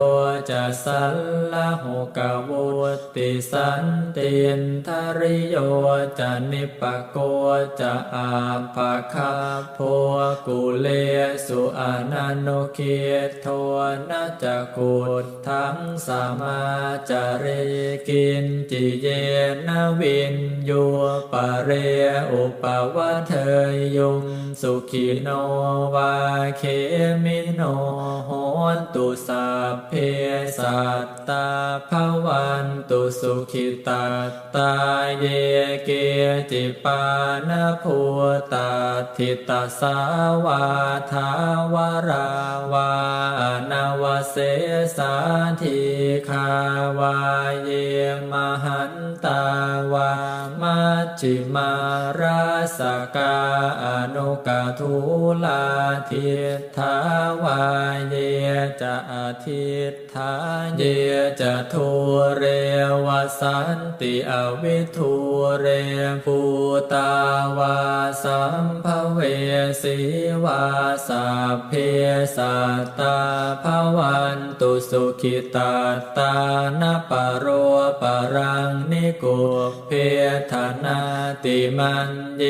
โย จะสัลละหุกวุติสันเตียนทริโยจะนิปโกจะอาภาคาโพกุเลสุอนันโนเกียโทนะจะกุดทั้งสามาจาเรกินจิเยนวินโยปะเรอุปวะเทยยุงสุขิโนวาเคมิโนโหนตุสัพเพสัตตาภวันตุสุขิตาตาเยเกจิปานาภูตาทิตาสาวาทาวราวานาวเสสาธิคาวาเยมหันตาวา มัจจิมาราสกาอนุกาทุลาทิทาวาเยจะอาทิตถาเยจะทูเรวสันติอวิทูเรภูตาวาสัมภเวสีวาสัพเพสัตตาภวันตุสุขิตาตานปโรปรังนิโกเพธนาติมันเย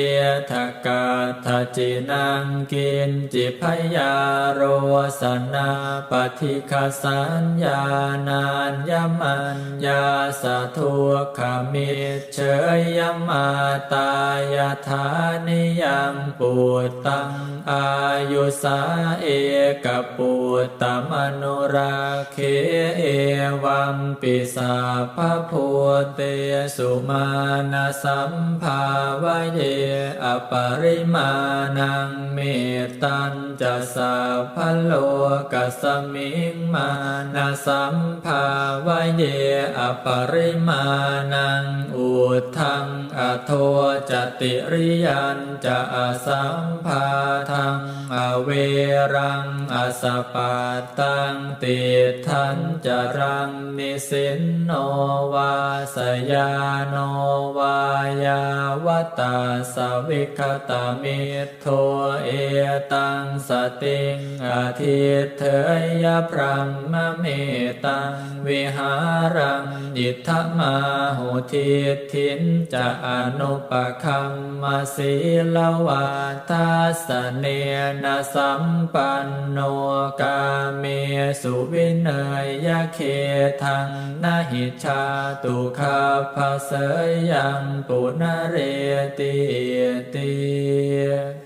ทกาทจินังกินจิพยาโรสนาปฏิคสัญญานานยมันยาสะทุกขมิเฉยยมาตายาธานิยังปูตังอายุสาเอกปูตมนุราเคเอวัมปิสาภพุเตสุมาณสัมภาวะเยอปริมาณังเมตตันจะสาพโลกัสมิงมานาสัมภาวะเยอปริมาณัง อุทังอโทจติริยันจะอสัมภาทังอเวรังอสปาตังติทันจรังนิสินโนวาสยาโนวายาวตาสวิคตามิโทเอตังสติงอทิเถยพรหมเมตังวิหารังยิทธมาหุทิทินจะอนุปคัมมาสีลวาทาสเนนะสัมปันโนกาเมสุวินยยะเคทังนาหิชาตุคาภาเสยยังปุณเรติเตี